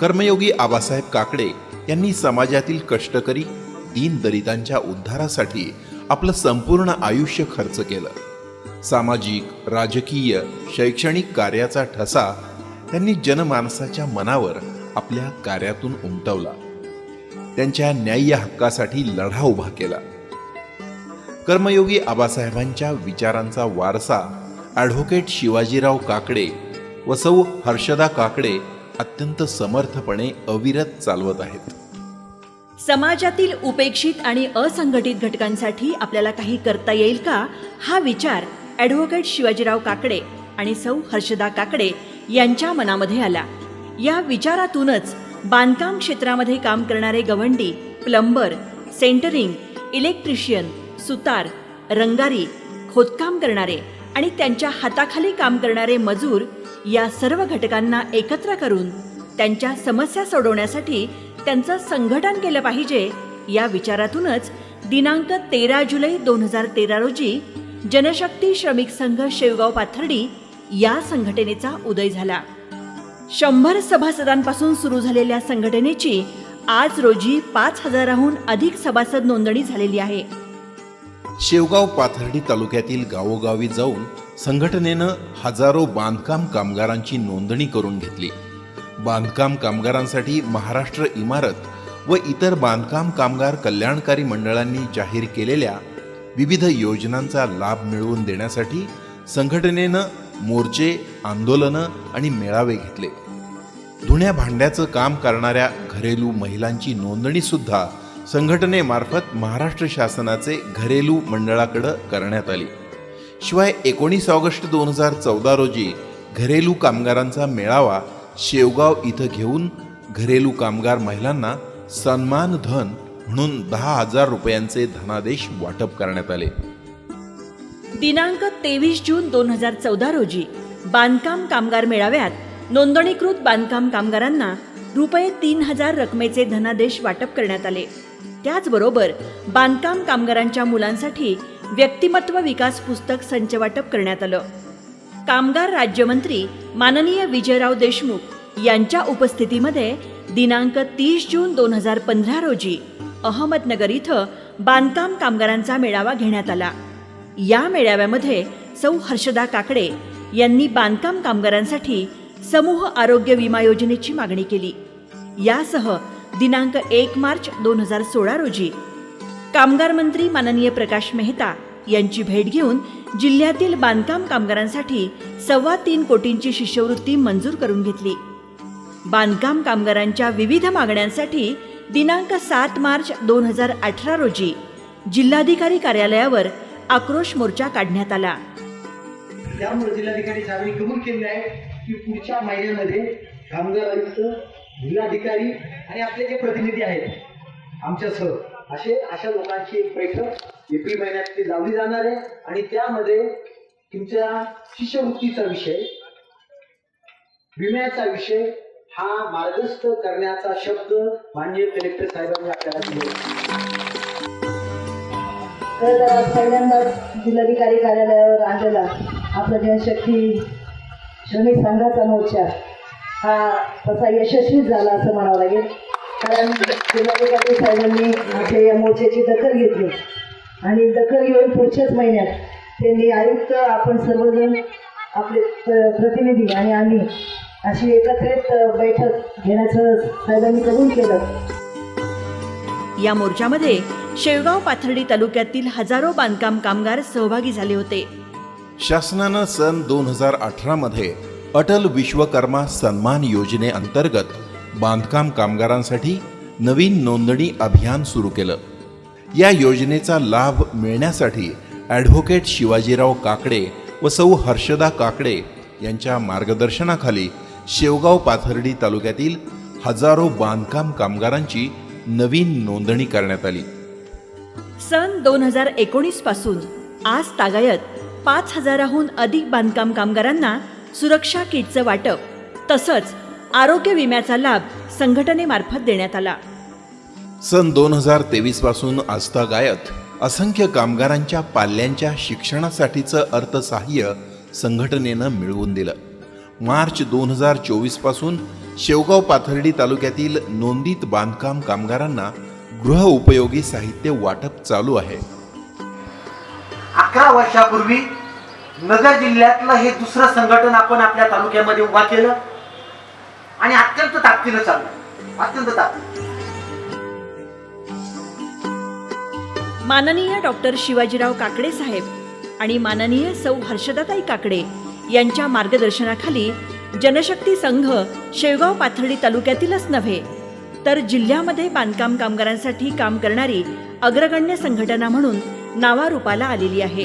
कर्मयोगी आबासाहेब काकडे यांनी समाजातील कष्टकरी दीन दलितांच्या उद्धारासाठी आपलं संपूर्ण आयुष्य खर्च केलं. सामाजिक राजकीय शैक्षणिक कार्याचा ठसा त्यांनी जनमानसाच्या मनावर आपल्या कार्यातून उमटवला. त्यांच्या न्याय्य हक्कासाठी लढा उभा केला. कर्मयोगी आबासाहेबांच्या विचारांचा वारसा ॲडव्होकेट शिवाजीराव काकडे व सौ हर्षदा काकडे अत्यंत समर्थपणे अविरत चालवत आहेत. समाजातील उपेक्षित आणि असंघटित घटकांसाठी आपल्याला काही करता येईल का? हा विचार ॲडव्होकेट शिवाजीराव काकडे आणि सौ हर्षदा काकडे यांच्या मनामध्ये आला. या विचारातूनच बांधकाम क्षेत्रामध्ये काम करणारे गवंडी प्लंबर सेंटरिंग इलेक्ट्रिशियन सुतार रंगारी खोदकाम करणारे आणि त्यांच्या हाताखाली काम करणारे मजूर या सर्व घटकांना एकत्र करून त्यांच्या समस्या सोडवण्यासाठी त्यांचं संघटन केलं पाहिजे या विचारातूनच दिनांक तेरा जुलै दोन हजार तेरा रोजी जनशक्ती श्रमिक संघ शेवगाव पाथर्डी या संघटनेचा उदय झाला. शंभर सभासदांपासून सुरू झालेल्या संघटनेची आज रोजी पाच हजाराहून अधिक सभासद नोंदणी झालेली आहे. शेवगाव पाथर्डी तालुक्यातील गावोगावी जाऊन संघटनेनं हजारो बांधकाम कामगारांची नोंदणी करून घेतली. बांधकाम कामगारांसाठी महाराष्ट्र इमारत व इतर बांधकाम कामगार कल्याणकारी मंडळांनी जाहीर केलेल्या विविध योजनांचा लाभ मिळवून देण्यासाठी संघटनेनं मोर्चे आंदोलनं आणि मेळावे घेतले. धुण्या भांड्याचं काम करणाऱ्या घरेलू महिलांची नोंदणीसुद्धा संघटनेमार्फत महाराष्ट्र शासनाचे घरेलू मंडळाकडं करण्यात आली. शिवाय एकोणीस ऑगस्ट दोन हजार चौदा रोजी घरेलू कामगारांचा मेळावा शेवगाव इथं घेऊन घरेलू कामगार महिलांना सन्मान धन म्हणून दहा हजार रुपयांचे धनादेश वाटप करण्यात आले. दिनांक तेवीस जून दोन हजार चौदा रोजी बांधकाम कामगार मेळाव्यात नोंदणीकृत बांधकाम कामगारांना रुपये तीन हजार रकमेचे धनादेश वाटप करण्यात आले. त्याचबरोबर बांधकाम कामगारांच्या मुलांसाठी व्यक्तिमत्व विकास पुस्तक संच वाटप करण्यात आलं. कामगार राज्यमंत्री माननीय विजयराव देशमुख यांच्या उपस्थितीमध्ये दिनांक तीस जून दोन हजार पंधरा रोजी अहमदनगर इथं बांधकाम कामगारांचा मेळावा घेण्यात आला. या मेळाव्यामध्ये सौ हर्षदा काकडे यांनी बांधकाम कामगारांसाठी समूह आरोग्य विमा योजनेची मागणी केली. यासह दिनांक एक मार्च दोन हजार सोळा रोजी कामगार मंत्री माननीय प्रकाश मेहता यांची भेट घेऊन जिल्ह्यातील बांधकाम कामगारांसाठी सव्वा तीन कोटींची शिष्यवृत्ती मंजूर करून घेतली. बांधकाम कामगारांच्या विविध मागण्यांसाठी दिनांक सात मार्च दोन हजार अठरा रोजी जिल्हाधिकारी कार्यालयावर आक्रोश मोर्चा काढण्यात आला. त्यामुळे जिल्हाधिकारी साहेबांनी कबूल केले आहे की पुढच्या महिन्यामध्ये कामगार आयुक्त जिल्हाधिकारी आणि आपले जे प्रतिनिधी आहेत आमच्यासह असे अशा लोकांची एक बैठक एप्रिल महिन्यात लावली जाणार आहे. आणि त्यामध्ये तुमच्या शिष्यवृत्तीचा विषय विम्याचा विषय हा मार्गस्थ करण्याचा शब्द माननीय कलेक्टर साहेबांनी आपल्याला दिले खरं तर पहिल्यांदाच जिल्हाधिकारी कार्यालयावर आलेला आपला जनशक्ती श्रमिक संघाचा मोर्चा हा तसा यशस्वी झाला असं म्हणावं लागेल. कारण जिल्हाधिकारी साहेबांनी आपल्या या मोर्चाची दखल घेतली. आणि दखल घेऊन पुढच्याच महिन्यात त्यांनी आयुक्त आपण सर्वजण आपले प्र- प्रतिनिधी आणि आम्ही अशी एकत्रित बैठक घेण्याचं साहेबांनी कबूल केलं. या मोर्चामध्ये शेवगाव पाथर्डी तालुक्यातील हजारो बांधकाम कामगार सहभागी झाले होते. शासनानं सन दोन हजार अठरामध्ये अटल विश्वकर्मा सन्मान योजनेअंतर्गत बांधकाम कामगारांसाठी नवीन नोंदणी अभियान सुरू केलं. या योजनेचा लाभ मिळण्यासाठी ॲडव्होकेट शिवाजीराव काकडे व सौ हर्षदा काकडे यांच्या मार्गदर्शनाखाली शेवगाव पाथर्डी तालुक्यातील हजारो बांधकाम कामगारांची नवीन नोंदणी करण्यात आली. सन दोन हजार एकोणीसपासून आज तागायत पाच हजाराहून अधिक बांधकाम कामगारांना सुरक्षा किटचं वाटप तसंच आरोग्य विम्याचा लाभ संघटनेमार्फत देण्यात आला. सन दोन हजार तेवीसपासून आजतागायत असंख्य कामगारांच्या पाल्यांच्या शिक्षणासाठीचं अर्थसहाय्य संघटनेनं मिळवून दिलं. मार्च दोन हजार चोवीसपासून शेवगाव पाथर्डी तालुक्यातील नोंदीत बांधकाम कामगारांना गृह उपयोगी साहित्य वाटप चालू आहे. अकरा वर्षापूर्वी नगर जिल्ह्यातलं हे दुसरं संघटन आपण आपल्या तालुक्यामध्ये उभा केलं. आणि अत्यंत ताकदीनं चाललं. अत्यंत ताकदी. माननीय डॉक्टर शिवाजीराव काकडे साहेब आणि माननीय सौ हर्षदाताई काकडे यांच्या मार्गदर्शनाखाली जनशक्ती संघ शेवगाव पाथर्डी तालुक्यातीलच नव्हे तर जिल्ह्यामध्ये बांधकाम कामगारांसाठी काम करणारी अग्रगण्य संघटना म्हणून नावारूपाला आलेली आहे.